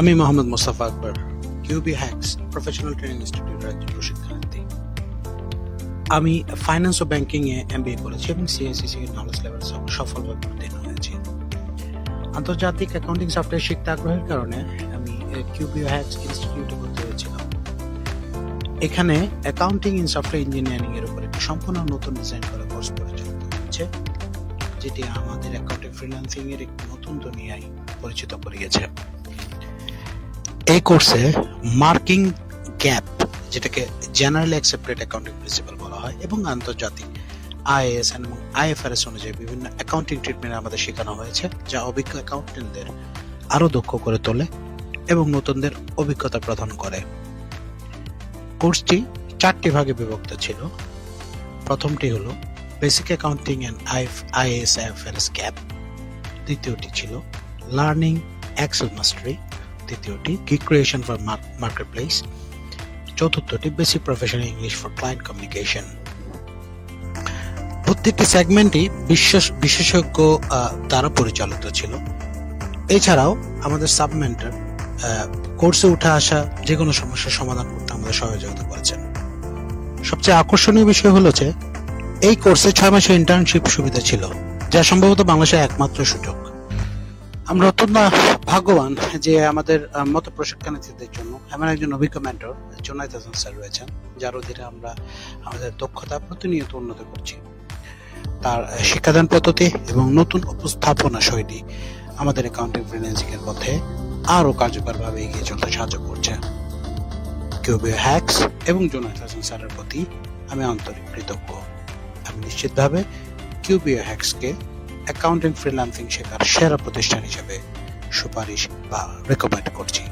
আমি Mohammad Mostafa Akbar Q B hacks professional training ইনস্টিটিউটের একজন প্রশিক্ষণার্থী। আমি ফাইন্যান্স ও ব্যাংকিং এ করেছি এবং সিএসসিসি নলেজ লেভেল সফলভাবে উত্তীর্ণ হয়েছি। আন্তর্জাতিক অ্যাকাউন্টিং সফটওয়্যার শিখতে আগ্রহের কারণে আমি কিউবি হ্যাক্স ইনস্টিটিউটে ভর্তি হয়েছিলাম। এখানে অ্যাকাউন্টিং ইন সফটওয়্যার ইঞ্জিনিয়ারিং এর উপর একটি সম্পূর্ণ নতুন ডিজাইন করা কোর্স পরিচালিত হচ্ছে যেটি আমাদের অ্যাকাউন্টিং ফ্রিল্যান্সিং এর একটি নতুন দুনিয়ায় পরিচিত করিয়েছে। এই কোর্সে মার্কিং গ্যাপ, যেটাকে জেনারেলি অ্যাকসেপ্টেড অ্যাকাউন্টিং প্রিন্সিপাল বলা হয়, এবং আন্তর্জাতিক আইএএস এবং আইএফআরএস অনুযায়ী বিভিন্ন অ্যাকাউন্টিং ট্রিটমেন্ট আমাদের শেখানো হয়েছে, যা অভিজ্ঞ অ্যাকাউন্টেন্টদের আরও দক্ষ করে তোলে এবং নতুনদের অভিজ্ঞতা প্রদান করে। কোর্সটি চারটি ভাগে বিভক্ত ছিল। প্রথমটি হলো basic accounting and IS IFRS GAAP. দ্বিতীয়টি ছিল লার্নিং এক্সেল মাস্টারি। তৃতীয়টি কি creation for market place চতুর্থটি basic professional English for client communication প্রত্যেকটি সেগমেন্টই বিশেষ বিশেষজ্ঞ দ্বারা পরিচালিত ছিল। এছাড়াও আমাদের সাবমেন্টার কোর্সে উঠে আসা যে কোনো সমস্যার সমাধান করতে আমাদের সহযোগিতা করেছেন। সবচেয়ে আকর্ষণীয় বিষয় হলো যে, এই কোর্সে ছয় মাসের ইন্টার্নশিপ সুবিধা ছিল, যা সম্ভবত বাংলাদেশের একমাত্র সুযোগ। আমরা অত্যন্ত ভাগ্যবান যে আমাদের মতো প্রশিক্ষণার্থীদের জন্য এমন একজন অভিজ্ঞ মেন্টর জোনায়েদ হাসান স্যার রয়েছেন, যার অধীনে আমরা আমাদের দক্ষতা প্রতিনিয়ত উন্নত করছি। তার শিক্ষাদান পদ্ধতি এবং নতুন উপস্থাপনা শৈলী আমাদের অ্যাকাউন্টিং ফ্রিল্যান্সিং এর পথে আরও কার্যকরভাবে এগিয়ে চলতে সাহায্য করছে। কিউবে হ্যাক্স এবং জোনায়েদ হাসান স্যারের প্রতি আমি আন্তরিক কৃতজ্ঞ। আমি নিশ্চিতভাবে কিউবিও হ্যাক্সকে অ্যাকাউন্টিং ফ্রিল্যান্সিং শেখার সেরা প্রতিষ্ঠান হিসেবে সুপারিশ বা রেকমেন্ড করছি।